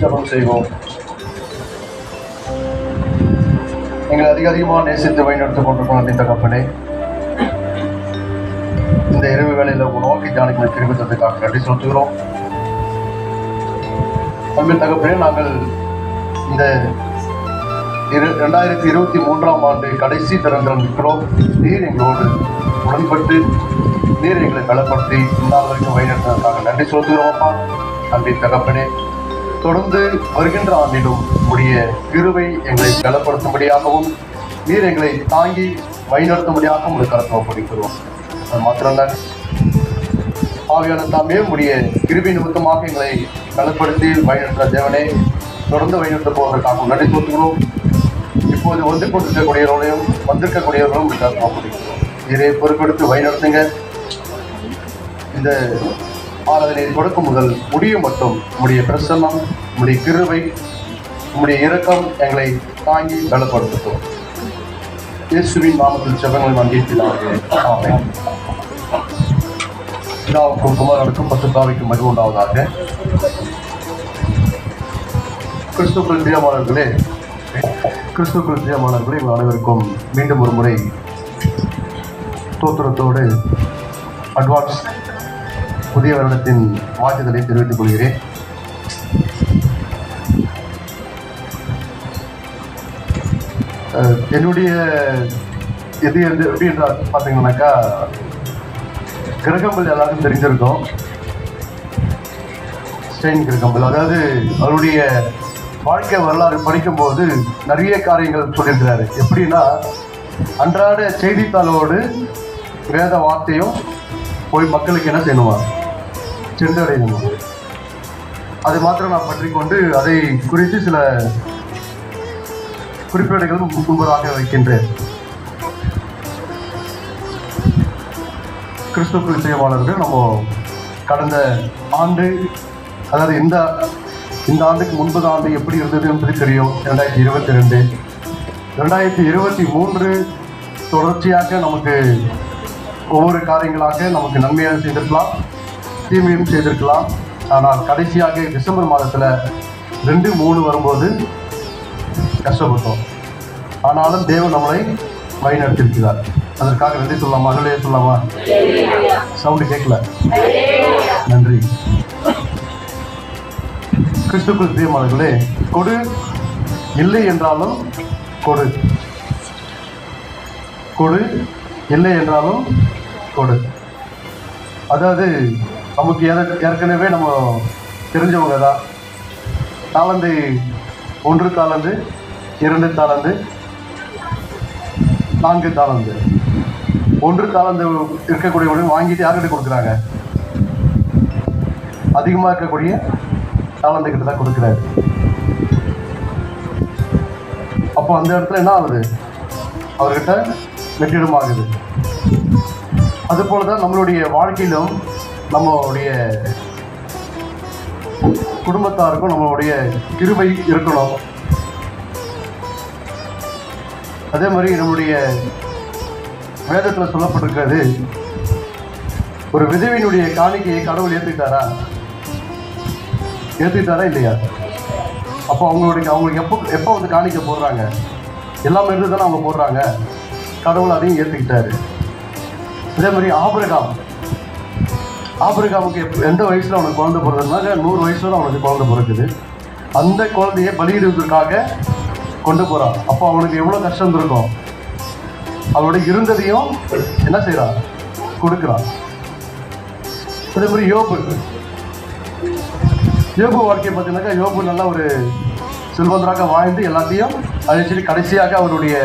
ஜபம் செய்வோம் எங்களை அதிக அதிகமாக நேசித்து வழிநடத்திக் கொண்டிருக்கோம் நன்றி தகப்பனே இந்த இரவு வேளையில் உங்கள் நோக்கி தியானிகளை தெரிவித்ததுக்காக நன்றி செலுத்துகிறோம். தமிழ் தகப்பனே நாங்கள் இந்த இரு ரெண்டாயிரத்தி இருபத்தி மூன்றாம் ஆண்டு கடைசி தரங்கள் இருக்கிறோம் நீர் எங்களோடு உடன்பட்டு நீர் எங்களை பலப்படுத்தி இந்நாள் வரைக்கும் வழிநடத்தினதற்காக நன்றி செலுத்துகிறோம். அப்பா நன்றி தகப்பனே தொடர்ந்து வருகின்ற ஆண்டிலும் உடைய கிருவை எங்களை பலப்படுத்தும்படியாகவும் நீர் எங்களை தாங்கி வழிநடத்தும்படியாகவும் உங்களுக்கு கருத்து அது மாத்திரமல்ல ஆவியான தாமே உடைய கிருவி நிமித்தமாக எங்களை பலப்படுத்தி வழிநடத்துகிற தேவனே தொடர்ந்து வழிநடத்த போவதற்காக நன்றி சொல்கிறோம் இப்போது வந்து கொண்டிருக்கக்கூடியவர்களையும் வந்திருக்கக்கூடியவர்களும் உங்களுக்கு ஒப்படைக்கிறோம் பொறுப்பெடுத்து வழிநடத்துங்க. இந்த ஆராதனை தொடக்கம் முதல் முடியும் மட்டும். உடைய பிரசன்னம் உடைய கிருவை உம்முடைய இரக்கம் எங்களை தாங்கி பலப்படுத்தும். இயேசுவின் நாமத்தில் செவங்களை வந்திருக்கிறார்கள் ஆமென். பிதாவுக்கும் குமாரனுக்கும் பசுத்தாவிக்கும் மகிழ்வு உண்டாவதாக. கிறிஸ்துக்கள் பிரியமானவர்களே கிறிஸ்துக்கள் பிரியமானவர்களே உங்கள் அனைவருக்கும் மீண்டும் ஒரு முறை தோத்திரத்தோடு அட்வான்ஸ் புதிய வருடத்தின் வாழ்த்துதலை தெரிவித்துக் கொள்கிறேன். அஹ், என்னுடைய எது வந்து எப்படி என்றால் பார்த்தீங்கன்னாக்கா கிரகங்கள் எல்லாருக்கும் தெரிஞ்சிருக்கும். ஸ்டெயின் கிரகங்கள் அதாவது அவருடைய வாழ்க்கை வரலாறு படிக்கும்போது நிறைய காரியங்கள் சொல்லியிருக்கிறாரு. எப்படின்னா அன்றாட செய்தித்தாளோடு வேத வார்த்தையும் போய் மக்களுக்கு என்ன செய்யணுமா? சென்றடையணுமா அது மாத்திரம் நான் பற்றி கொண்டு அதை குறித்து சில குறிப்பேடுகள் முன்பதாக வைக்கின்றேன். கிறிஸ்துவ நிச்சயமானவர்கள் நம்ம கடந்த ஆண்டு அதாவது இந்த இந்த ஆண்டுக்கு முன்பது ஆண்டு எப்படி இருந்தது என்பது தெரியும். ரெண்டாயிரத்தி இருபத்தி ரெண்டு ரெண்டாயிரத்தி இருபத்தி மூன்று தொடர்ச்சியாக நமக்கு ஒவ்வொரு காரியங்களாக நமக்கு நன்மையாக செய்திருக்கலாம். தீமையும் செய்திருக்கலாம். ஆனால் கடைசியாக டிசம்பர் மாதத்தில் ரெண்டு மூணு வரும்போது கஷ்டப்பட்டோம். ஆனாலும் தேவன் நம்மளை வழிநடத்திருக்கிறார் அதற்காக நன்றி சொல்லலாமா? அருளையே சொல்லலாமா? சவுண்டு கேட்கல. நன்றி. கிறிஸ்துக்குள் பிரியமானவர்களே கொடு. இல்லை என்றாலும் கொடு. கொடு. இல்லை என்றாலும் கொடு. அதாவது நமக்கு ஏற்கனவே நம்ம தெரிஞ்சவங்க தான். தாளந்து ஒன்று தாளந்து இரண்டு தாளந்து நான்கு தாளந்து. ஒன்று தாளந்து இருக்கக்கூடியவர்கள் வாங்கிட்டு யார்கிட்ட கொடுக்குறாங்க? அதிகமாக இருக்கக்கூடிய தாளந்துக்கிட்ட தான் கொடுக்குறாரு. அப்போ அந்த இடத்துல என்ன ஆகுது? அவர்கிட்ட வெற்றிடமாகுது. அதுபோல தான் நம்மளுடைய வாழ்க்கையிலும் நம்மளுடைய குடும்பத்தாருக்கும் நம்மளுடைய கிருபை இருக்கணும். அதே மாதிரி நம்முடைய வேதத்தில் சொல்லப்பட்டிருக்கிறது ஒரு விதவியினுடைய காணிக்கையை கடவுள் ஏற்றுக்கிட்டாரா ஏற்றுக்கிட்டாரா இல்லையா? அப்போ அவங்களுடைய அவங்களுக்கு எப்போ எப்போ வந்து காணிக்கை போடுறாங்க? எல்லாமே இருந்து தானே அவங்க போடுறாங்க? கடவுள் அதையும் ஏற்றுக்கிட்டாரு அதே மாதிரி ஆபிரகாம் ஆப்பிரிக்காவுக்கு எந்த வயசில் அவனுக்கு குழந்தை பிறந்ததுனால நூறு வயசில் அவனுக்கு குழந்தை பிறக்குது. அந்த குழந்தையை பலியிடுவதற்காக கொண்டு போகிறான் அப்போ அவனுக்கு எவ்வளோ கஷ்டம் இருக்கும் அவனோட இருந்ததையும் என்ன செய்கிறான் கொடுக்குறான். அதே மாதிரி யோபு. யோபு வாழ்க்கையை பார்த்தீங்கன்னாக்கா யோபு நல்லா ஒரு செல்வந்தராக வாழ்ந்து எல்லாத்தையும் அழிச்சிட்டு கடைசியாக அவருடைய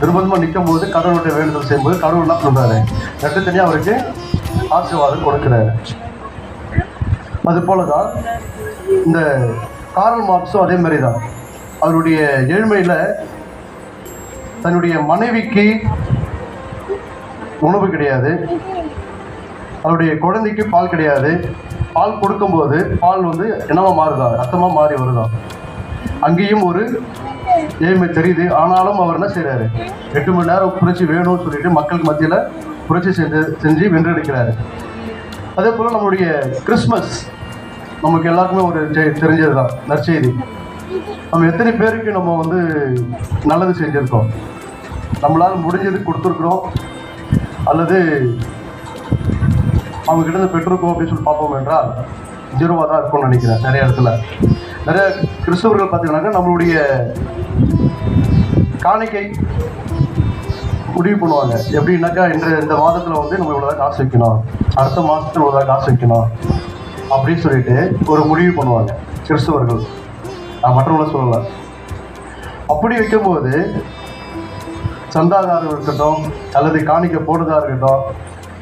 நிர்பந்தமாக நிற்கும் போது கடவுளுடைய வேண்டுதல் செய்யும்போது கடவுள் என்ன சொல்றாரு ரெண்டு தனியாக அவருக்கு ஆசீர்வாதம் கொடுக்கிறாரு. அது போல தான் இந்த காரல் மார்க்ஸும் அதே மாதிரி தான் அவருடைய ஏழ்மையில் தன்னுடைய மனைவிக்கு உணவு கிடையாது. அவருடைய குழந்தைக்கு பால் கிடையாது. பால் கொடுக்கும்போது பால் வந்து என்னவா மாறுதா? ரத்தமாக மாறி வருதா? அங்கேயும் ஒரு ஏழ்மை தெரியுது. ஆனாலும் அவர் என்ன செய்றாரு? எட்டு மணி நேரம் புரட்சி வேணும்னு சொல்லிட்டு மக்களுக்கு மத்தியில் புரட்சி செஞ்சு செஞ்சு வென்றெடுக்கிறாரு. அதே போல் நம்மளுடைய கிறிஸ்மஸ் நமக்கு எல்லாருக்குமே ஒரு தெரிஞ்சது தான் நற்செய்தி. நம்ம எத்தனை பேருக்கு நம்ம வந்து நல்லது செஞ்சுருக்கோம்? நம்மளால் முடிஞ்சது கொடுத்துருக்குறோம். அல்லது அவங்க கிட்ட இருந்து பெற்றிருக்கோம் அப்படின்னு சொல்லி பார்ப்போம் என்றால் ஜீரோவாக தான் இருக்கும்னு நினைக்கிறேன் நிறைய இடத்துல. நிறைய கிறிஸ்தவர்கள் பார்த்தீங்கன்னாக்கா நம்மளுடைய காணிக்கை முடிவு பண்ணுவாங்க. எப்படின்னாக்கா இன்று இந்த மாதத்தில் வந்து நம்ம இவ்வளோதான் காசு வைக்கணும். அடுத்த மாதத்தில் இவ்வளோதான் காசு வைக்கணும். அப்படின்னு சொல்லிட்டு ஒரு முடிவு பண்ணுவாங்க கிறிஸ்தவர்கள். நான் மற்றவங்கள சொல்லலை. அப்படி வைக்கும்போது சந்தாதாரம் இருக்கட்டும் அல்லது காணிக்கை போடுறதா இருக்கட்டும்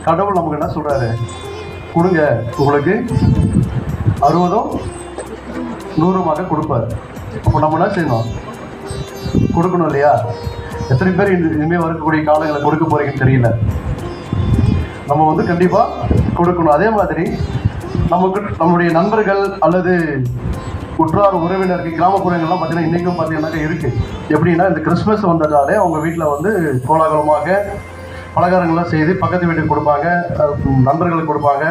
கடவுள் நமக்கு என்ன சொல்கிறாரு கொடுங்க. உங்களுக்கு அறுபதும் நூறுமாக கொடுப்பாரு. அப்போ நம்ம என்ன செய்யணும்? கொடுக்கணும் இல்லையா? எத்தனை பேர் இனிமேல் வரக்கூடிய காலங்களை கொடுக்க போகிறீங்கன்னு தெரியல. நம்ம வந்து கண்டிப்பாக கொடுக்கணும். அதே மாதிரி நமக்கு நம்முடைய நண்பர்கள் அல்லது உற்றார் உறவினருக்கு கிராமப்புறங்கள்லாம் பார்த்தீங்கன்னா இன்றைக்கும் பார்த்தீங்கன்னாக்கா இருக்குது எப்படின்னா இந்த கிறிஸ்மஸ் வந்ததாலே அவங்க வீட்டில் வந்து கோலாகலமாக பலகாரங்கள்லாம் செய்து பக்கத்து வீட்டுக்கு கொடுப்பாங்க. நண்பர்களுக்கு கொடுப்பாங்க.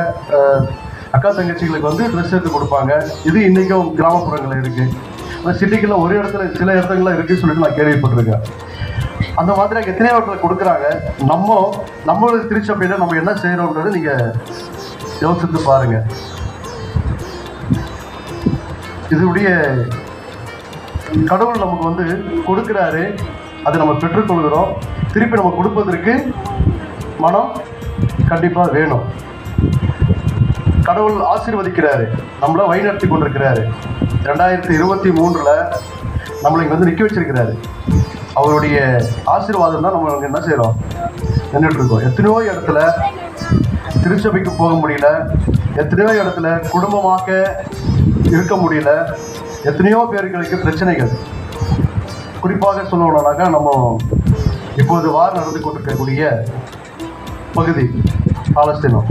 அக்கா தங்கச்சிகளுக்கு வந்து ட்ரெஸ் எடுத்து கொடுப்பாங்க. இது இன்றைக்கும் கிராமப்புறங்களில் இருக்குது ஆனால் சிட்டிக்குள்ள ஒரு இடத்துல சில இடத்துலலாம் இருக்குன்னு சொல்லிட்டு நான் கேள்விப்பட்டிருக்கேன். அந்த மாதிரி எத்தனை இடத்துல கொடுக்குறாங்க. நம்ம நம்மளோட திருச்சபையில் நம்ம என்ன செய்கிறோன்றது நீங்கள் யோசித்து பாருங்க. இதனுடைய கடவுள் நமக்கு வந்து கொடுக்குறாரு. அதை நம்ம பெற்றுக்கொள்கிறோம். திருப்பி நம்ம கொடுப்பதற்கு மனம் கண்டிப்பாக வேணும். கடவுள் ஆசீர்வதிக்கிறாரு. நம்மள வழிநடத்தி கொண்டிருக்கிறாரு. ரெண்டாயிரத்தி இருபத்தி மூன்றில் நம்மளை இங்கே வந்து நிற்க வச்சிருக்கிறாரு. அவருடைய ஆசீர்வாதம் தான் நம்ம என்ன செய்கிறோம் நின்றுட்டு இருக்கோம் எத்தனையோ இடத்துல திருச்சபைக்கு போக முடியல. எத்தனையோ இடத்துல குடும்பமாக இருக்க முடியல. எத்தனையோ பேர்களுக்கு பிரச்சனைகள். குறிப்பாக சொல்லணும்னாக்கா நம்ம இப்போது வார் நடந்து கொண்டிருக்கக்கூடிய பகுதி பாலஸ்தீனம்.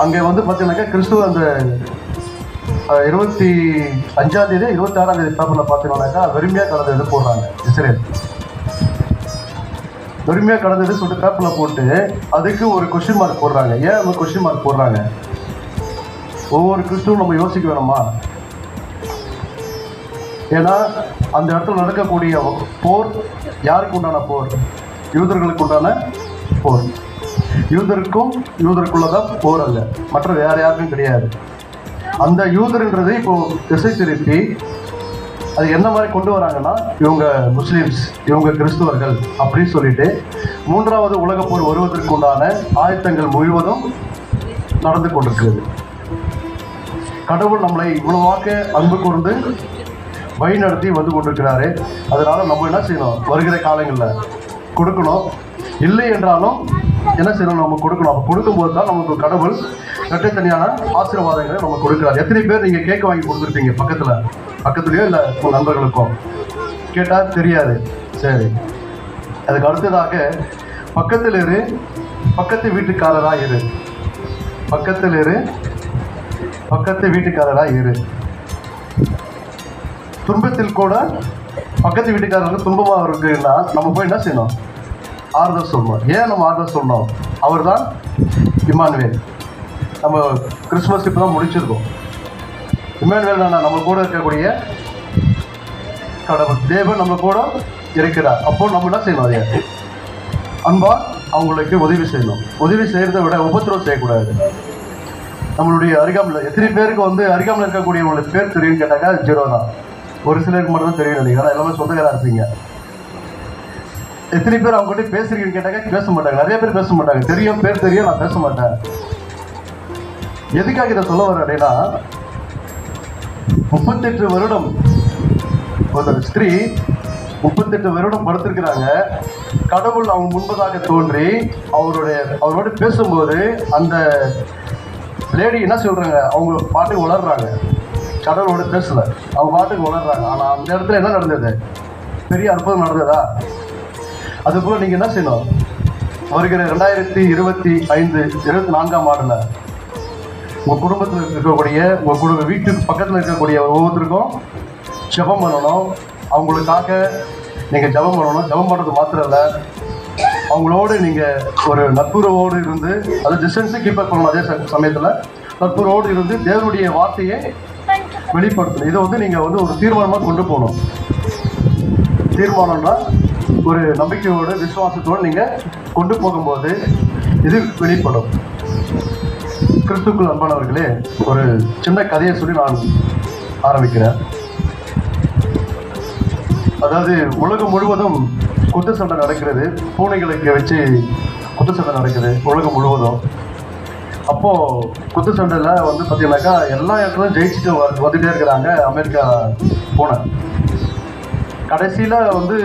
அங்கே வந்து பார்த்தீங்கன்னாக்கா கிறிஸ்துவ அந்த இருபத்தி அஞ்சாம் தேதி இருபத்தி ஆறாம் தேதி பேப்பரில் பார்த்தீங்கன்னாக்கா வெறுமையாக இது போடுறாங்க இஸ்ரேல். வெறுமையாக கலந்தது சொல்லிட்டு பேப்பரில் போட்டு அதுக்கு ஒரு கொஸ்டின் மார்க் போடுறாங்க. ஏன் அந்த கொஸ்டின் மார்க் போடுறாங்க? ஒவ்வொரு கிறிஸ்துவும் நம்ம யோசிக்க வேணுமா? ஏன்னா அந்த இடத்துல நடக்கக்கூடிய போர் யாருக்கு உண்டான போர்? யூதர்களுக்கு உண்டான போர். யூதருக்கும் யூதருக்குள்ளதான் போர் அல்ல. மற்ற வேற யாருக்கும் கிடையாது. அந்த யூதர்ன்றது இப்போ திசை திருப்பி அது என்ன மாதிரி கொண்டு வராங்கன்னா இவங்க முஸ்லீம்ஸ் இவங்க கிறிஸ்துவர்கள் அப்படின்னு சொல்லிட்டு மூன்றாவது உலக போர் வருவதற்கு உண்டான ஆயத்தங்கள் முழுவதும் நடந்து கொண்டிருக்கிறது. கடவுள் நம்மளை இவ்வளவாக அன்பு கூர்ந்து வழி நடத்தி வந்து கொண்டிருக்கிறாரு அதனால நம்ம என்ன செய்யணும்? வருகிற காலங்களில் கொடுக்கணும். இல்லை என்றாலும் என்ன செய்யணும்? நம்ம கொடுக்கணும். அப்போ கொடுக்கும்போது தான் நமக்கு கடவுள் இரட்டைத்தனியான ஆசீர்வாதங்களை நம்ம கொடுக்குறாரு. எத்தனை பேர் நீங்கள் கேட்க வாங்கி கொடுத்துருப்பீங்க? பக்கத்தில். பக்கத்துலையோ இல்லை உங்கள் நண்பர்களுக்கும் கேட்டால் தெரியாது. சரி. அதுக்கு அடுத்ததாக பக்கத்தில் இரு. பக்கத்து வீட்டுக்காரராக இரு. பக்கத்தில் இரு. பக்கத்து வீட்டுக்காரராக இரு. துன்பத்தில் கூட பக்கத்து வீட்டுக்காரருக்கு துன்பமாக இருக்குன்னா நம்ம போய் என்ன செய்யணும்? ஆறுதல் சொல்லணும் ஏன் நம்ம ஆறுதல் சொல்லணும்? அவர் தான் இமானுவேல் நம்ம கிறிஸ்மஸ் இப்போ தான் முடிச்சிருக்கோம். இமானுவேல் நான் நம்ம கூட இருக்கக்கூடிய கடவுள் தேவன் நம்ம கூட இருக்கிறார். அப்போ நம்ம என்ன செய்யணும் அதை? அன்பா அவங்களுக்கு உதவி செய்யணும். உதவி செய்கிறத விட உபத்திரவம் செய்யக்கூடாது. நம்மளுடைய அருகாமையில் எத்தனை பேருக்கு வந்து அருகாமையில் இருக்கக்கூடியவங்களுக்கு பேர் தெரியும்னு கேட்டாக்கா ஜீரோ தான் ஒரு சிலருக்கு மட்டும் தான் தெரியும் நினைக்கிறேன் எல்லாமே சொந்தக்காராக இருப்பீங்க. எத்தனை பேர் அவங்க கிட்ட பேசுறீங்கன்னு கேட்டாக்க பேச மாட்டாங்க. நிறைய பேர் பேச மாட்டாங்க. தெரியும் பேர் தெரியும் நான் பேச மாட்டேன். எதுக்காக இதை சொல்ல வரேன் அப்படின்னா முப்பத்தெட்டு வருடம் ஒரு ஸ்திரீ முப்பத்தெட்டு வருடம் படுத்திருக்கிறாங்க. கடவுள் அவங்க முன்பதாக தோன்றி அவருடைய அவரோட பேசும்போது அந்த லேடி என்ன சொல்றாங்க? அவங்க பாட்டுக்கு வளர்றாங்க கடவுளோட பேசலை. அவங்க பாட்டுக்கு வளர்றாங்க ஆனால் அந்த இடத்துல என்ன நடந்தது? பெரிய அற்புதம் நடந்ததா? அதுபோல நீங்க என்ன செய்யணும்? வருகிற ரெண்டாயிரத்தி இருபத்தி ஐந்து இருபத்தி நான்காம் ஆண்டுல உங்க குடும்பத்தில் இருக்கக்கூடிய உங்க குடும்ப வீட்டுக்கு பக்கத்தில் இருக்கக்கூடிய ஒவ்வொருத்தருக்கும் ஜெபம் பண்ணணும். அவங்களுக்காக நீங்க ஜெபம் பண்ணணும். ஜெபம் பண்றது மாத்திரம் இல்ல அவங்களோடு நீங்க ஒரு நட்புறவோடு இருந்து அது டிஸ்டன்ஸும் கீப் அப் பண்ணணும். அதே ச- நட்புறவோடு இருந்து தேவனுடைய வார்த்தையை வெளிப்படுத்தணும். இதை வந்து நீங்கள் வந்து ஒரு தீர்மானமாக கொண்டு போகணும். தீர்மானம்னா ஒரு நம்பிக்கையோடு விசுவாசத்தோடு நீங்கள் கொண்டு போகும்போது இது வெளிப்படும். கிறிஸ்துக்குள் அன்பானவர்களே ஒரு சின்ன கதையை சொல்லி நான் ஆரம்பிக்கிறேன். அதாவது உலகம் முழுவதும் குத்து சண்டை நடக்கிறது. பூனைகளுக்கு வச்சு குத்து சண்டை நடக்குது உலகம் முழுவதும். அப்போது குத்து சண்டையில் வந்து பார்த்தீங்கன்னாக்கா எல்லா இடத்துலையும் ஜெயிச்சுட்டு வந்துகிட்டே இருக்கிறாங்க அமெரிக்கா பூனை. கடைசியில் வந்து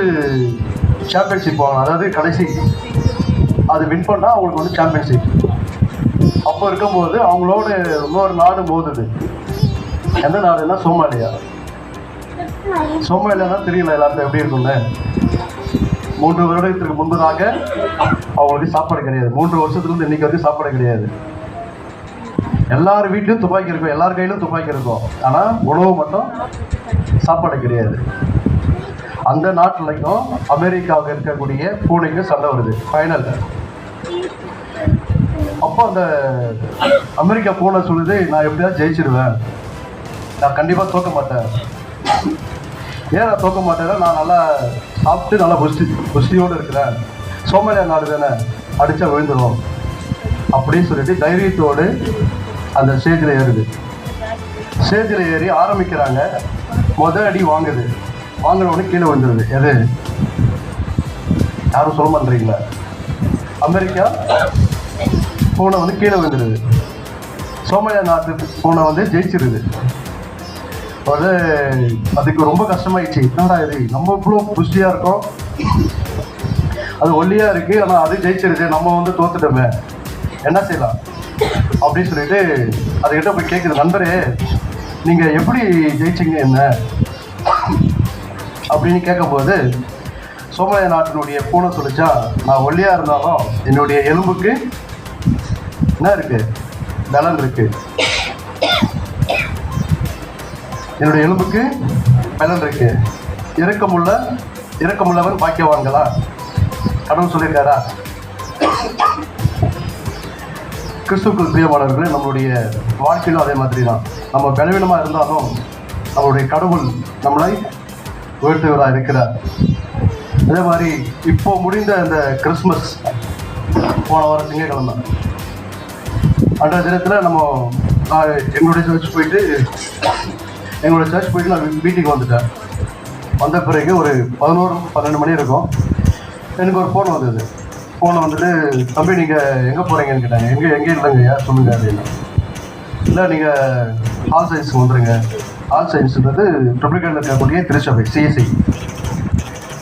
சாம்பியன்ஷிப் வாங்கலாம் அதாவது கடைசி அது வின் பண்ணால் அவங்களுக்கு வந்து சாம்பியன்ஷிப் அப்போ இருக்கும்போது அவங்களோட இன்னொரு நாடு மோதுது. எந்த நாடுன்னா சோமாலியா. சோமாலியா தெரியல எல்லாருக்கும் எப்படி இருக்கும்னு. மூன்று வருடத்திற்கு முன்பதாக அவங்களுக்கு சாப்பாடு கிடையாது. மூன்று வருஷத்துலேருந்து இன்னைக்கு வரைக்கும் சாப்பாடு கிடையாது. எல்லார் வீட்லையும் துப்பாக்கி இருக்கும். எல்லார் கையிலும் துப்பாக்கி இருக்கும். ஆனால் உணவு மட்டும் சாப்பாடு கிடையாது. அந்த நாட்டிலையும் அமெரிக்காவுக்கு இருக்கக்கூடிய பூனைக்கு சண்டை வருது. ஃபைனல் அப்போ அந்த அமெரிக்கா பூனை சொல்லுது நான் எப்படியாவது ஜெயிச்சிருவேன். நான் கண்டிப்பாக தோக்க மாட்டேன். ஏன் நான் தோக்க மாட்டேன்னா நான் நல்லா சாப்பிட்டு நல்லா புஷ்டி புஷ்டியோடு இருக்கிறேன். சோமாலியா நாடு தானே. அடித்தா விழுந்துடும் அப்படின்னு சொல்லிட்டு தைரியத்தோடு அந்த ஸ்டேஜில் ஏறுது. ஸ்டேஜில் ஏறி ஆரம்பிக்கிறாங்க. முத அடி வாங்குது. வாங்கின உடனே கீழே வந்துடுது எது? யாரும் சொல்ல மாட்டீங்களா அமெரிக்கா? பூனை வந்து கீழே வந்துடுது சோமாலியா நாட்டு பூனை வந்து ஜெயிச்சிருது. அது அதுக்கு ரொம்ப கஷ்டமாயிடுச்சு. என்னடா இது? நம்ம இவ்வளோ புஷ்டியாக இருக்கோம். அது ஒல்லியாக இருக்கு ஆனால் அது ஜெயிச்சிருச்சு நம்ம வந்து தோத்துட்டோமே. என்ன செய்யலாம்? அப்படின்னு சொல்லிட்டு அதுக்கிட்ட போய் கேட்குது நண்பரே நீங்கள் எப்படி ஜெயிச்சிங்க என்ன? அப்படின்னு கேட்கும்போது சோமாலியா நாட்டினுடைய பூனை சொல்லிச்சா நான் ஒல்லியாக இருந்தாலும் என்னுடைய எலும்புக்கு என்ன இருக்கு? பலன் இருக்கு. என்னுடைய எலும்புக்கு பலன் இருக்கு. இறக்கமுள்ள இறக்கமுள்ளவன் பாக்கியவான்களா? கடவுள் சொல்லியிருக்காரா? கிறிஸ்துக்கள் பிரியமானவர்களே நம்மளுடைய வாழ்க்கையிலும் அதே மாதிரி தான் நம்ம பலவீனமாக இருந்தாலும் நம்மளுடைய கடவுள் நம்மளை உயர்த்தவராக இருக்கிறார். அதே மாதிரி இப்போ முடிந்த அந்த கிறிஸ்மஸ் போன வாரம் திங்கட்கிழமை. அன்றைய தினத்தில் நம்ம நான் எங்களுடைய சர்ச் போயிட்டு எங்களுடைய சர்ச் போயிட்டு நான் மீட்டிங் வீட்டுக்கு வந்துட்டேன். வந்த பிறகு ஒரு பதினோரு பன்னெண்டு மணி இருக்கும். எனக்கு ஒரு ஃபோன் வந்தது. ஃபோன் வந்துட்டு தம்பி நீங்கள் எங்கே போகிறீங்கன்னு கேட்டாங்க. எங்கே எங்கே இல்லைங்க ஐயா சொல்லுங்க அப்படின்னு. இல்லை நீங்கள் ஆல் சயின்ஸ் வந்துடுங்க ஆல் சயின்ஸ்ன்றது ட்ரிப்ளிகேட்டில் இருக்கக்கூடிய திருச்சபை சிஎஸ்சி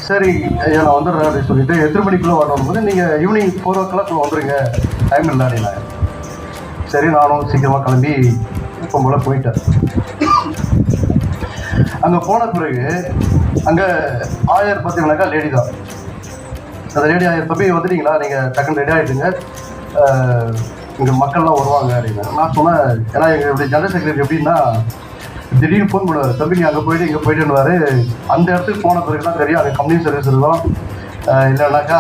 சரி ஐயா நான் வந்துடுறேன் அப்படின்னு சொல்லிட்டு எத்தனை மணிக்குள்ளே வரணும் போது நீங்கள் ஈவினிங் ஃபோர் ஓ கிளாக் வந்துடுங்க டைம் இல்லை அப்படின்னாங்க சரி நானும் சீக்கிரமாக கிளம்பி இப்போ போல் போயிட்டேன். அங்கே போன பிறகு அங்கே ஆயர் பார்த்தீங்கன்னாக்கா லேடி தான். அந்த லேடி ஆயர் தம்பி வந்துட்டீங்களா? நீங்கள் டக்குன்னு ரெடி ஆகிட்டுங்க இங்கே மக்கள்லாம் வருவாங்க அப்படின்னு. நான் சொன்னேன் ஏன்னா எங்களுடைய ஜெனரல் செக்ரட்டரி எப்படின்னா திடீர்னு ஃபோன் பண்ணுவார் தம்பி நீ அங்கே போயிட்டு இங்கே போயிட்டுன்னுவார் அந்த இடத்துக்கு போன பிறகு தான் தெரியும். அது கம்பெனி சர்வீஸ் இருக்கும். இல்லைனாக்கா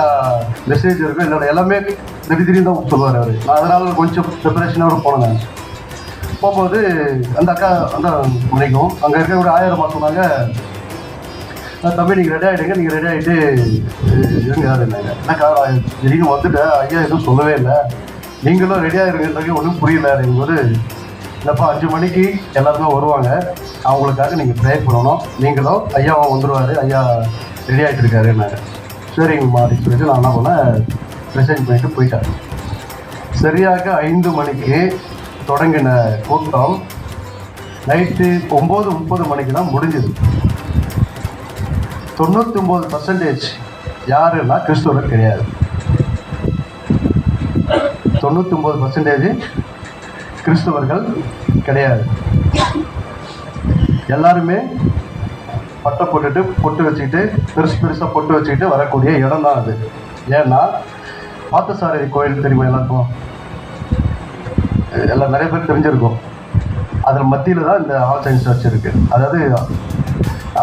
மெசேஜ் இருக்கும். இல்லை எல்லாமே திடீர் திடீர்னு தான் சொல்லுவார் அவர். நான் அதனால் கொஞ்சம் ப்ரிப்பரேஷனோட போனேன் போகும்போது அந்த அக்கா அந்த மணிக்கும் அங்கே இருக்க ஒரு ஆயிரம் சொன்னாங்க. தம்பி நீங்கள் ரெடி ஆகிடுங்க நீங்கள் ரெடி ஆகிட்டு இருங்க. அப்படின்னாங்க. என்னக்கா திடீர்னு வந்துட்டேன். ஐயா எதுவும் சொல்லவே இல்லை. நீங்களும் ரெடியாக இருங்கன்றது ஒன்றும் புரியல. அப்படிங்கும்போது இல்லைப்பா அஞ்சு மணிக்கு எல்லாருமே வருவாங்க அவங்களுக்காக நீங்கள் ப்ரே பண்ணணும். நீங்களும் ஐயாவும் வந்துடுவார் ஐயா ரெடி ஆகிட்டு இருக்காருன்னாங்க சரிங்க மாதிரி சொல்லிட்டு நான் என்ன பண்ணேன் மெசேஜ் பண்ணிட்டு போயிட்டேன் சரியாக ஐந்து மணிக்கு தொடங்கின கூட்டம் நைட்டு ஒம்பது முப்பது மணிக்கு தான் முடிஞ்சது. தொண்ணூற்றி ஒம்பது பர்சன்டேஜ் யாருன்னா கிறிஸ்துவர் கிடையாது. தொண்ணூற்றி ஒம்பது பர்சன்டேஜ் கிறிஸ்தவர்கள் கிடையாது. எல்லாருமே பட்டை போட்டுட்டு பொட்டு வச்சுக்கிட்டு பெருசு பெருசாக பொட்டு வச்சுக்கிட்டு வரக்கூடிய இடம் தான் அது. ஏன்னா பார்த்தசாரதி கோயில் தெரியுமா எல்லாருக்கும்? எல்லாம் நிறைய பேர் தெரிஞ்சிருக்கும். அதில் மத்தியில் தான் இந்த ஆல் சயின்ஸ் சர்ச் இருக்குது அதாவது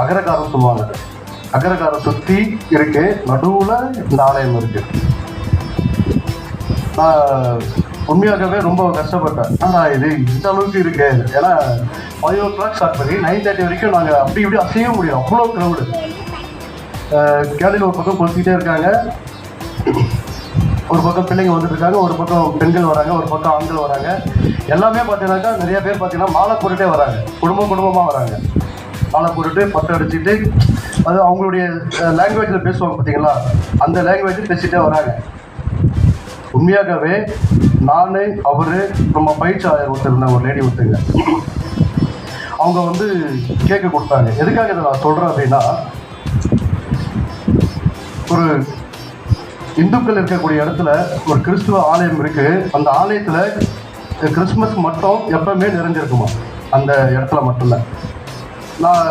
அகரகாரம் சொல்லுவாங்க. அகரகாரம் சுற்றி இருக்குது நடுவில் இந்த ஆலயம் இருக்குது நான் உண்மையாகவே ரொம்ப கஷ்டப்பட்டேன். ஆனால் இது இந்த அளவுக்கு இருக்கு. ஏன்னா ஃபைவ் ஓ கிளாக் ஸ்டார்ட் பண்ணி நைன் தேர்ட்டி வரைக்கும் நாங்கள் அப்படி இப்படி அசைய முடியும் அவ்வளோ க்ரௌடு கேரளியில் ஒரு பக்கம் கொளுத்திக்கிட்டே இருக்காங்க. ஒரு பக்கம் பிள்ளைங்க வந்துட்டு இருக்காங்க ஒரு பக்கம் பெண்கள் வராங்க ஒரு பக்கம் ஆண்கள் வராங்க. எல்லாமே பார்த்தீங்கன்னாக்கா நிறைய பேர் பார்த்தீங்கன்னா மாலை போட்டுட்டே வராங்க. குடும்பம் குடும்பமாக வராங்க. மாலை போட்டுட்டு பட்டம் அடிச்சுட்டு அது அவங்களுடைய லாங்குவேஜில் பேசுவாங்க பார்த்தீங்களா அந்த லாங்குவேஜ் பேசிகிட்டே வராங்க. உண்மையாகவே நான் அவரு நம்ம பயிற்சி ஆயர் ஒருத்தர் ஒரு லேடி ஒருத்தங்க. அவங்க வந்து கேட்க கொடுத்தாங்க. எதுக்காக இதை நான் சொல்கிறேன் அப்படின்னா ஒரு இந்துக்கள் இருக்கக்கூடிய இடத்துல ஒரு கிறிஸ்துவ ஆலயம் இருக்கு. அந்த ஆலயத்துல கிறிஸ்மஸ் மட்டும் எப்பவுமே நிறைஞ்சிருக்குமா? அந்த இடத்துல மட்டும்தான் நான்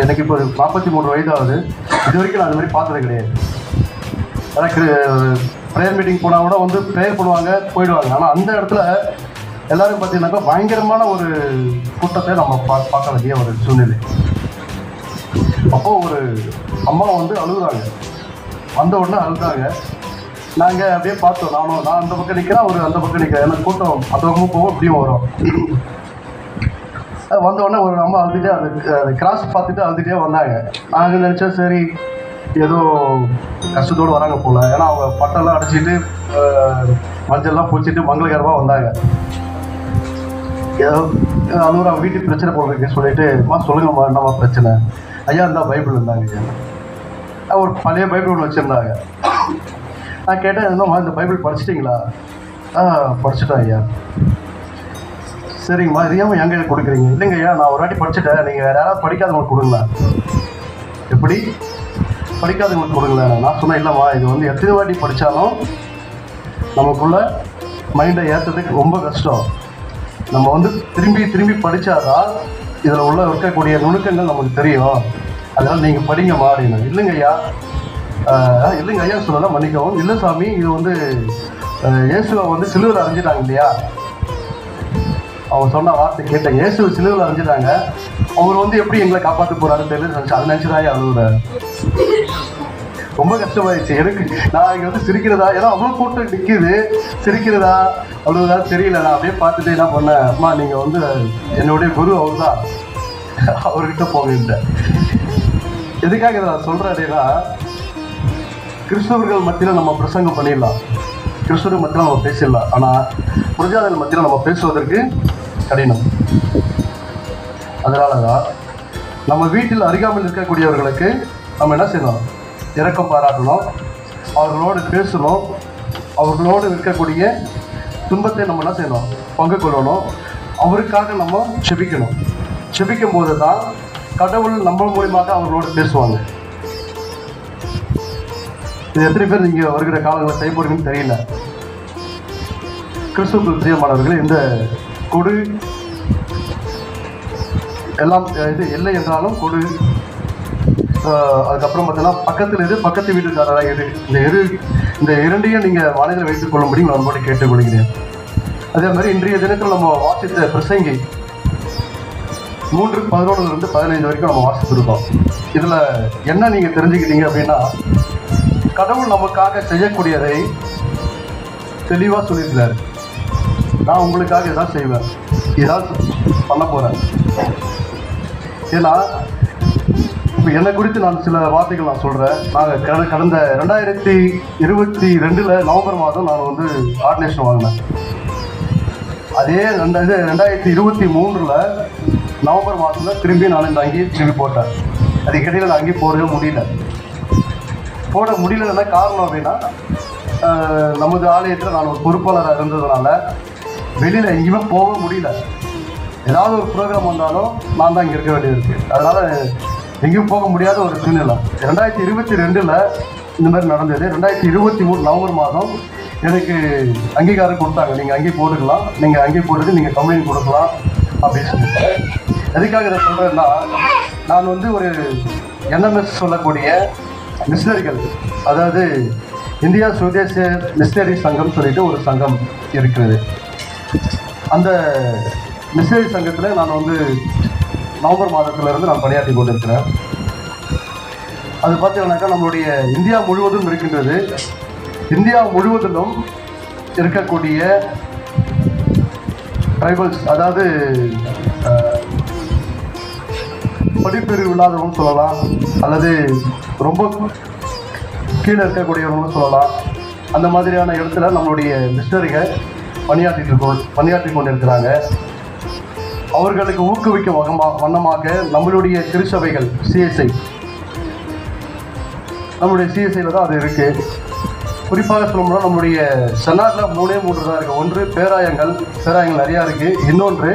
எனக்கு இப்போ நாற்பத்தி மூணு வயதாகுது இது வரைக்கும் நான் அது மாதிரி பார்த்தது கிடையாது. எனக்கு ப்ரேயர் மீட்டிங் போனால் கூட வந்து ப்ரேயர் பண்ணுவாங்க போயிடுவாங்க. ஆனால் அந்த இடத்துல எல்லாரும் பார்த்தீங்கன்னாக்கா பயங்கரமான ஒரு கூட்டத்தை நம்ம பா பார்க்க வேண்டிய ஒரு சூழ்நிலை. அப்போது ஒரு அம்மா வந்து அழுகுறாங்க. வந்த உடனே அழுதாங்க நாங்கள் அப்படியே பார்த்தோம். நானும் நான் அந்த பக்கம் நிற்கிறேன் அவர் அந்த பக்கம் நிற்கிறேன் எனக்கு கூட்டம் அந்த பக்கமும் போகும் இப்படியும் வரும். வந்த உடனே ஒரு அம்மா அழுதுகிட்டே அந்த கிராஸ் பார்த்துட்டு அழுதுகிட்டே வந்தாங்க. நாங்கள் நினச்சோம் சரி ஏதோ கஷ்டத்தோடு வராங்க போல. ஏன்னா அவங்க பட்டெல்லாம் அடிச்சிட்டு மஞ்சள்லாம் பூச்சிட்டு மங்களகரமாக வந்தாங்க. ஏதோ அழுகுற அவங்க வீட்டுக்கு பிரச்சனை போல இருக்கு சொல்லிட்டு மா சொல்லுங்கம்மா என்னம்மா பிரச்சனை? ஐயா இருந்தால் பைபிள் இருந்தாங்க ஐயா. ஒரு பழைய பைபிள் ஒன்று வச்சுருந்தாங்க. நான் கேட்டேன் என்னம்மா இந்த பைபிள் படிச்சிட்டிங்களா? ஆ படிச்சுட்டேன் ஐயா. சரிங்கம்மா இது ஏன் என் கையில் கொடுக்குறீங்க? இல்லைங்க ஐயா நான் ஒரு வாட்டி படிச்சுட்டேன். நீங்கள் வேறு யாராவது படிக்காதவங்களுக்கு கொடுங்களேன். எப்படி? படிக்காதவங்களுக்கு கொடுங்களேன் நான் சொன்னேன் இல்லைம்மா இது வந்து எத்தனை வாட்டி படித்தாலும் நமக்குள்ள மைண்டை ஏற்றுறதுக்கு ரொம்ப கஷ்டம். நம்ம வந்து திரும்பி திரும்பி படித்தாதான் இதில் உள்ள இருக்கக்கூடிய நுணுக்கங்கள் நமக்கு தெரியும். அதனால் நீங்கள் படிங்க அப்படின்னு இல்லைங்க ஐயா. இல்லைங்க ஐயா சொல்லலாம் மன்னிக்கவும். இல்லை சாமி இது வந்து இயேசுவை வந்து சிலுவில் அறிஞ்சிட்டாங்க இல்லையா? அவங்க சொன்ன வார்த்தை கேட்டேன் இயேசு சிலுவில் அறிஞ்சிட்டாங்க அவர் வந்து எப்படி எங்களை காப்பாற்ற போறாருன்னு தெரியல நினச்சி அதை நினச்சிதான் அழுகுறேன் ரொம்ப கஷ்டமாயிடுச்சு. எனக்கு நான் இங்கே வந்து சிரிக்கிறதா ஏன்னா அவ்வளோ கூட்டம் நிற்கிது சிரிக்கிறதா அவ்வளோதா தெரியல. நான் அப்படியே பார்த்துட்டு என்ன பண்ணேன் அம்மா நீங்கள் வந்து என்னுடைய குரு அவர் தான். அவர்கிட்ட போகின்ற எதுக்காக இதை நான் சொல்கிறேன் அப்படின்னா கிறிஸ்தவர்கள் மத்தியில் நம்ம பிரசங்கம் பண்ணிடலாம். கிறிஸ்துவ மத்தியில் நம்ம பேசிடலாம். ஆனால் புரஜாதல் மத்தியில் நம்ம பேசுவதற்கு கடினம். அதனால தான் நம்ம வீட்டில் அருகாமல் இருக்கக்கூடியவர்களுக்கு நம்ம என்ன செய்யணும்? இறக்கம் பாராட்டணும். அவர்களோடு பேசணும். அவர்களோடு இருக்கக்கூடிய துன்பத்தை நம்ம என்ன செய்யணும்? பங்கு கொள்ளணும். அவருக்காக நம்ம செபிக்கணும். செபிக்கும் போது தான் கடவுள் நம்ம மூலியமாக அவர்களோடு பேசுவாங்க. இது எத்தனை பேர் நீங்கள் வருகிற காலங்களில் செய்ய போறீங்கன்னு தெரியல. கிறிஸ்துவுக்குள் பிரியமானவர்களே இந்த கொடு எல்லாம் இது இல்லை என்றாலும் கொடு. அஹ், அதுக்கப்புறம் பார்த்தீங்கன்னா பக்கத்தில் எது பக்கத்து வீட்டுக்காரராக எது இந்த இரு இந்த இரண்டையும் நீங்கள் மனதில் வைத்துக் கொள்ளும்படி நான் உங்களோட கேட்டுக்கொள்கிறேன். அதே மாதிரி இன்றைய தினத்தில் நம்ம வாசித்த பிரசங்கி மூன்று பதினொன்றுலேருந்து பதினைந்து வரைக்கும் நம்ம வாசித்திருக்கோம் இதில் என்ன நீங்கள் தெரிஞ்சுக்கிட்டீங்க அப்படின்னா கடவுள் நமக்காக செய்யக்கூடியதை தெளிவாக சொல்லியிருக்கிறார். நான் உங்களுக்காக இதான் செய்வேன். இதான் பண்ண போகிறேன் ஏன்னா இப்போ என்னை குறித்து நான் சில வார்த்தைகள் நான் சொல்கிறேன் நாங்கள் கடந்த கடந்த ரெண்டாயிரத்தி இருபத்தி ரெண்டில் நவம்பர் மாதம் நான் வந்து ஆர்டினேஷன் வாங்கினேன். அதே ரெண்டாயிரத்தி இது ரெண்டாயிரத்தி இருபத்தி மூணில் நவம்பர் மாதத்தில் திரும்பி நான் இந்த அங்கேயே திரும்பி போட்டேன். அதுக்கிடையில் நான் அங்கேயே போடவே முடியல. போட முடியலன்னா காரணம் அப்படின்னா நமது ஆலயத்தில் நான் ஒரு பொறுப்பாளராக இருந்ததுனால வெளியில் எங்கேயுமே போக முடியல. ஏதாவது ஒரு ப்ரோக்ராம் வந்தாலும் நான் தான் இங்கே இருக்க வேண்டியது இருக்குது அதனால் எங்கேயும் போக முடியாத ஒரு சூழ்நிலை. ரெண்டாயிரத்தி இருபத்தி ரெண்டில் இந்த மாதிரி நடந்தது. ரெண்டாயிரத்தி இருபத்தி மூணு நவம்பர் மாதம் எனக்கு அங்கீகாரம் கொடுத்தாங்க. நீங்கள் அங்கேயே போட்டுக்கலாம். நீங்கள் அங்கேயே போட்டுட்டு நீங்கள் கம்ப்ளைண்ட் கொடுக்கலாம் அப்படின்னு சொல்லிட்டு. எதுக்காக இதை சொல்கிறேன்னா நான் வந்து ஒரு என்எம்எஸ் சொல்லக்கூடிய மிஷினரிகள் அதாவது இந்தியா சுதேச மிஷினரி சங்கம் சொல்லிட்டு ஒரு சங்கம் இருக்கிறது. அந்த மிஷினரி சங்கத்தில் நான் வந்து நவம்பர் மாதத்திலிருந்து நான் பணியாற்றி கொண்டிருக்கிறேன். அது பார்த்தீங்கன்னாக்கா நம்மளுடைய இந்தியா முழுவதும் இருக்கின்றது. இந்தியா முழுவதிலும் இருக்கக்கூடிய ட்ரைபல்ஸ் அதாவது அஹ், இல்லாதவங்க சொல்லலாம். அல்லது ரொம்ப கீழே இருக்கக்கூடியவங்களும் சொல்லலாம். அந்த மாதிரியான இடத்துல நம்மளுடைய மிஸ்டர்கள் பணியாற்றிட்டு இருக்கோ பணியாற்றி கொண்டிருக்கிறாங்க. அவர்களுக்கு ஊக்குவிக்க வகமா வண்ணமாக நம்மளுடைய திருச்சபைகள் சிஎஸ்ஐ. நம்மளுடைய சிஎஸ்ஐயில் தான் அது இருக்குது குறிப்பாக சொல்லணும்னா நம்மளுடைய சென்னாட்டில் மூணே மூன்று தான் இருக்குது ஒன்று பேராயங்கள் பேராயங்கள் நிறையா இருக்குது இன்னொன்று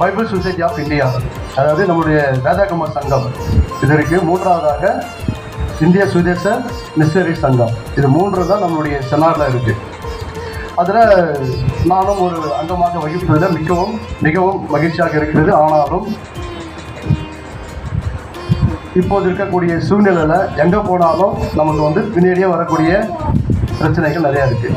பைபிள் சொசைட்டி ஆஃப் இந்தியா. அதாவது நம்மளுடைய வேதாகம சங்கம் இது இருக்குது மூன்றாவதாக இந்திய சுதேச மிஷனரி சங்கம். இது மூன்று தான் நம்மளுடைய சென்னாரில் இருக்குது அதில் நானும் ஒரு அங்கமாக வகிப்பதில் மிகவும் மிகவும் மகிழ்ச்சியாக இருக்கிறது. ஆனாலும் இப்போது இருக்கக்கூடிய சூழ்நிலையில் எங்கே போனாலும் நமக்கு வந்து பின்னாடியே வரக்கூடிய பிரச்சனைகள் நிறையா இருக்குது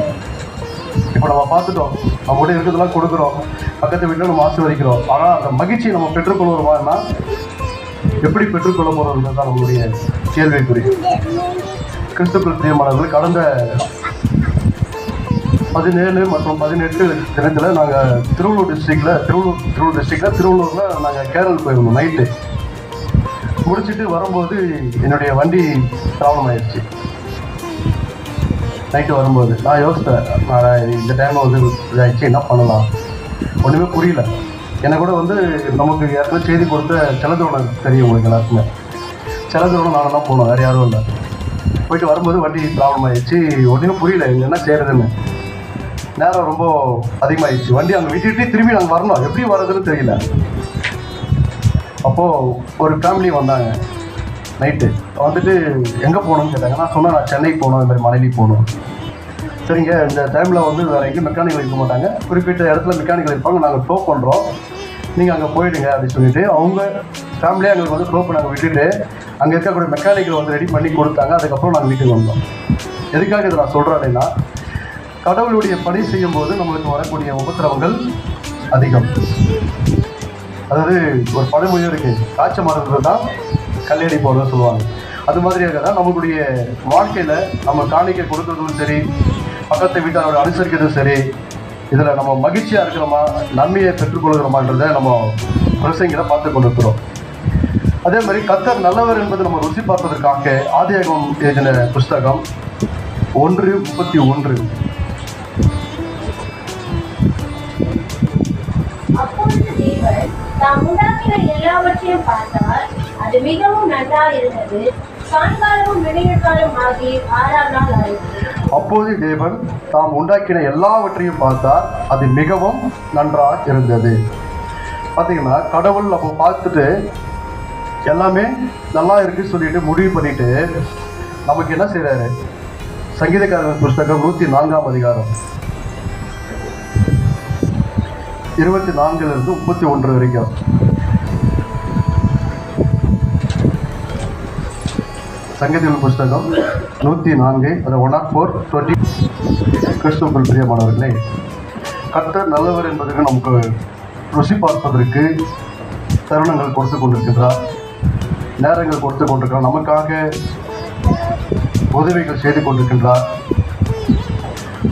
இப்போ நம்ம பார்த்துட்டோம். நம்ம கூட இருக்கிறதெல்லாம் கொடுக்குறோம். பக்கத்து வீட்டில் நம்ம ஆசீர்வதிக்கிறோம். ஆனால் அந்த மகிழ்ச்சியை நம்ம பெற்றுக்கொள்வோமான்னா எப்படி பெற்றுக்கொள்ள போகிறோம்ன்றது தான் நம்மளுடைய கேள்விக்குரிய கிறிஸ்துக்கள் பிரியமானவர்கள் கடந்த பதினேழு மற்றும் பதினெட்டு தினத்தில் நாங்கள் திருவள்ளூர் டிஸ்ட்ரிக்டில் திருவள்ளூர் திருவள்ளூர் டிஸ்ட்ரிக்டில் திருவள்ளூரில் நாங்கள் கேரள் போயிருந்தோம் நைட்டு முடிச்சுட்டு வரும்போது என்னுடைய வண்டி ப்ராப்ளம் ஆயிடுச்சு. நைட்டு வரும்போது நான் யோசித்தேன் நான் இந்த டைமில் வந்து இதாகிடுச்சு என்ன பண்ணலாம்? ஒன்றுமே புரியல. என்னை கூட வந்து நமக்கு யாருக்கும் செய்தி கொடுத்த செலதுவனம் தெரியும் உங்களுக்கு எல்லாருக்குமே. செலதுவனம் நானும் தான் போனோம் வேறு யாரும் இல்லை. போயிட்டு வரும்போது வண்டி ப்ராப்ளம் ஆயிடுச்சு. ஒன்றுமே புரியல என்ன செய்கிறதுன்னு நேரம் ரொம்ப அதிகமாகிடுச்சு வண்டி அங்கே விட்டுட்டு திரும்பி நாங்கள் வரணும். எப்படி வர்றதுன்னு தெரியல. அப்போது ஒரு ஃபேமிலி வந்தாங்க நைட்டு வந்துட்டு எங்கே போகணும்னு கேட்டாங்க. நான் சொன்னேன் நான் சென்னை போகணும் இந்த மாதிரி மனைவி போகணும். சரிங்க இந்த டைமில் வந்து வேறு எங்கேயும் மெக்கானிக்கல் இருக்க மாட்டாங்க. குறிப்பிட்ட இடத்துல மெக்கானிக்கல் இருப்பாங்க. நாங்கள் டோ பண்ணுறோம் நீங்கள் அங்கே போயிடுங்க அப்படின்னு சொல்லிட்டு அவங்க ஃபேமிலியாக எங்களுக்கு வந்து க்ளோப்பை நாங்கள் விட்டுட்டு அங்கே இருக்கக்கூடிய மெக்கானிக்கை வந்து ரெடி பண்ணி கொடுத்தாங்க. அதுக்கப்புறம் நாங்கள் வீட்டுக்கு வந்தோம். எதுக்காக இதை நான் சொல்கிறேன் அப்படின்னா கடவுளுடைய பணி செய்யும்போது நம்மளுக்கு வரக்கூடிய உபத்திரவங்கள் அதிகம். அதாவது ஒரு பழமொழி இருக்குது காய்ச்ச மரத்தில் தான் கல்லடி போடுறதுன்னு சொல்லுவாங்க. அது மாதிரியாக தான் நம்மளுடைய வாழ்க்கையில் நம்ம காணிக்கை கொடுக்கறதும் சரி பக்கத்து வீட்டாரோட அனுசரிக்கிறதும் சரி இதில் நம்ம மகிழ்ச்சியாக இருக்கிறோமா நன்மையை பெற்றுக்கொள்கிறோமான்றதை நம்ம பிரசங்களை பார்த்து கொண்டிருக்கிறோம். அதே மாதிரி கத்தர் நல்லவர் என்பது நம்ம ருசி பார்ப்பதற்காக ஆதியகம் எழுதின புஸ்தகம் ஒன்று முப்பத்தி ஒன்று. தாம் எல்லாவற்றையும் பார்த்தால் அது மிகவும் நன்றா இருந்தது சாயங்காலமும் ஆகி ஆறாம் நாள் ஆயிற்று அப்போது தேவன் தாம் உண்டாக்கின எல்லாவற்றையும் பார்த்தார். அது மிகவும் நன்றாக இருந்தது. பார்த்தீங்கன்னா கடவுள் அப்போ பார்த்துட்டு எல்லாமே நல்லா இருக்குன்னு சொல்லிட்டு முடிவு பண்ணிட்டு நமக்கு என்ன செய்கிறாரு சங்கீதக்காரர் புஸ்தகம் நூற்றி நான்காம் அதிகாரம். இருபத்தி நான்குலேருந்து முப்பத்தி ஒன்று வரைக்கும். சங்கீதங்கள் புஸ்தகம் நூற்றி நான்கு அது ஒன் நாட் ஃபோர் டுவெண்ட்டி கிறிஸ்துவுக்குள் பிரியமானவர்களே கர்த்தர் நல்லவர் என்பதற்கு நமக்கு ருசி பார்ப்பதற்கு தருணங்கள் கொடுத்து கொண்டிருக்கின்றார். நேரங்கள் கொடுத்து கொண்டிருக்கிறார். நமக்காக உதவிகள் செய்து கொண்டிருக்கின்றார்.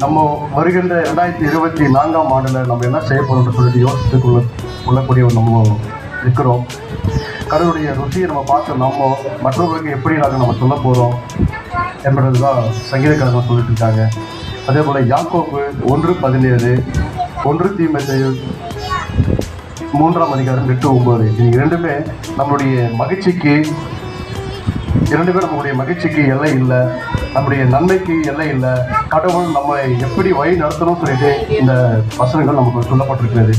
நம்ம வருகின்ற ரெண்டாயிரத்தி இருபத்தி நான்காம் ஆண்டில் நம்ம என்ன செய்ய போகிறோம்னு சொல்லிட்டு யோசித்து கொள்ள கொள்ளக்கூடிய நம்ம இருக்கிறோம். கடவுளுடைய ருசியை நம்ம பார்த்து நம்ம மற்றவர்களுக்கு எப்படி நாங்கள் நம்ம சொல்ல போகிறோம் என்பது தான் சங்கீதக்காரங்க சொல்லிட்டு இருக்காங்க. அதே போல் யாக்கோப்பு ஒன்று பதினேழு ஒன்று தீமத்தையும் மூன்றாம் அதிகாரம் எட்டு ஒம்பது இது இரண்டுமே நம்மளுடைய மகிழ்ச்சிக்கு இரண்டு பேர் நம்முடைய மகிழ்ச்சிக்கு எல்லை இல்லை. நம்முடைய நன்மைக்கு எல்லை இல்லை. கடவுள் நம்மளை எப்படி வழி நடத்தணும்னு சொல்லிட்டு இந்த வசனங்கள் நமக்கு சொல்லப்பட்டிருக்கிறது.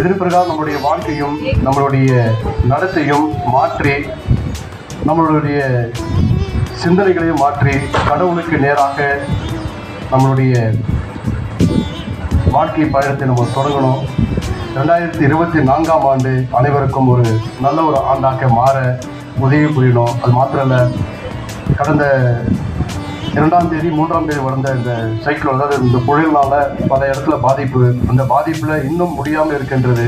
இதன் பிரகாரம் நம்மளுடைய வாழ்க்கையும் நம்மளுடைய நடத்தையும் மாற்றி நம்மளுடைய சிந்தனைகளையும் மாற்றி கடவுளுக்கு நேராக நம்மளுடைய வாழ்க்கை பயணத்தை நம்ம தொடங்கணும். ரெண்டாயிரத்தி இருபத்தி நான்காம் ஆண்டு அனைவருக்கும் ஒரு நல்ல ஒரு ஆண்டாக மாற உதவி புரியணும். அது மாத்திரம் இல்லை கடந்த இரண்டாம் தேதி மூன்றாம் தேதி வளர்ந்த இந்த சைக்கிள் அதாவது இந்த புயலால் பல இடத்துல பாதிப்பு. அந்த பாதிப்பில் இன்னும் முடியாமல் இருக்கின்றது.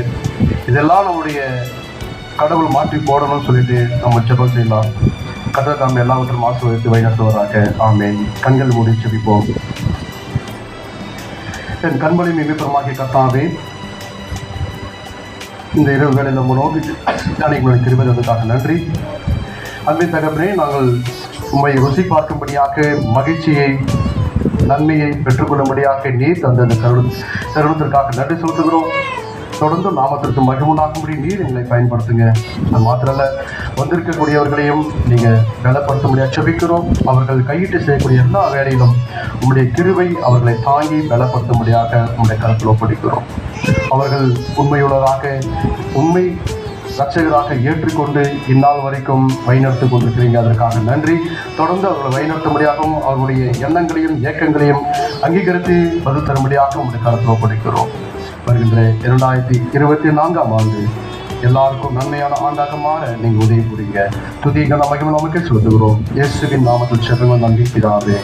இதெல்லாம் நம்முடைய கடவுள் மாற்றி போடணும்னு சொல்லிட்டு நம்ம ஜெபம் செய்யலாம். கத்தர் தாம் எல்லாவற்றும் ஆசிர்வதித்து வழிநடத்துவதாக ஆமேன். கண்கள் மூடி செபிப்போம் என் கண்மொழி மிகப்பெருமாகிய கத்தாவே இந்த இரவு வேலையில் நம்ம நோக்கி அனைவருடைய வந்ததாக நன்றி. அன்பின் தகப்பனே நாங்கள் உம்மை ருசி பார்க்கும்படியாக மகிழ்ச்சியை நன்மையை பெற்றுக்கொள்ளும்படியாக நீர் தந்த இந்த தருணத்திற்காக நன்றி செலுத்துகிறோம். தொடர்ந்து நாமத்திற்கு மகிமுண்டாக்கும்படி நீர் எங்களை பயன்படுத்துங்க. அது மாத்திரல்ல வந்திருக்கக்கூடியவர்களையும் நீங்கள் பலப்படுத்தும்படி செபிக்கிறோம். அவர்கள் கையிட்டு செய்யக்கூடிய எல்லா வேலையிலும் உங்களுடைய கிருவை அவர்களை தாங்கி பலப்படுத்தும்படியாக உங்களுடைய கருத்தில் ஒப்படைக்கிறோம். அவர்கள் உண்மையுள்ளதாக உண்மை ரட்சகராக ஏற்றுக்கொண்டு இந்நாள் வரைக்கும் வழிநடத்தி கொண்டிருக்கிறீங்க. அதற்காக நன்றி. தொடர்ந்து அவர்களை வழிநடத்தும்படியாகவும் அவருடைய எண்ணங்களையும் இயக்கங்களையும் அங்கீகரித்து பதில் தரும்படியாக உங்களுடைய கருத்தில் ஒப்படைக்கிறோம் வருகின்ற இரண்டாயிரத்தி இருபத்தி நான்காம் ஆண்டு எல்லாருக்கும் நன்மையான ஆண்டாக மாற நீங்கள் உதவி புரிங்க. துதிகள் மகிமை நமக்கு சொல்லுகிறோம். இயேசுவின் நாமத்தில் செல்வங்கள் நம்பி பிதாவே.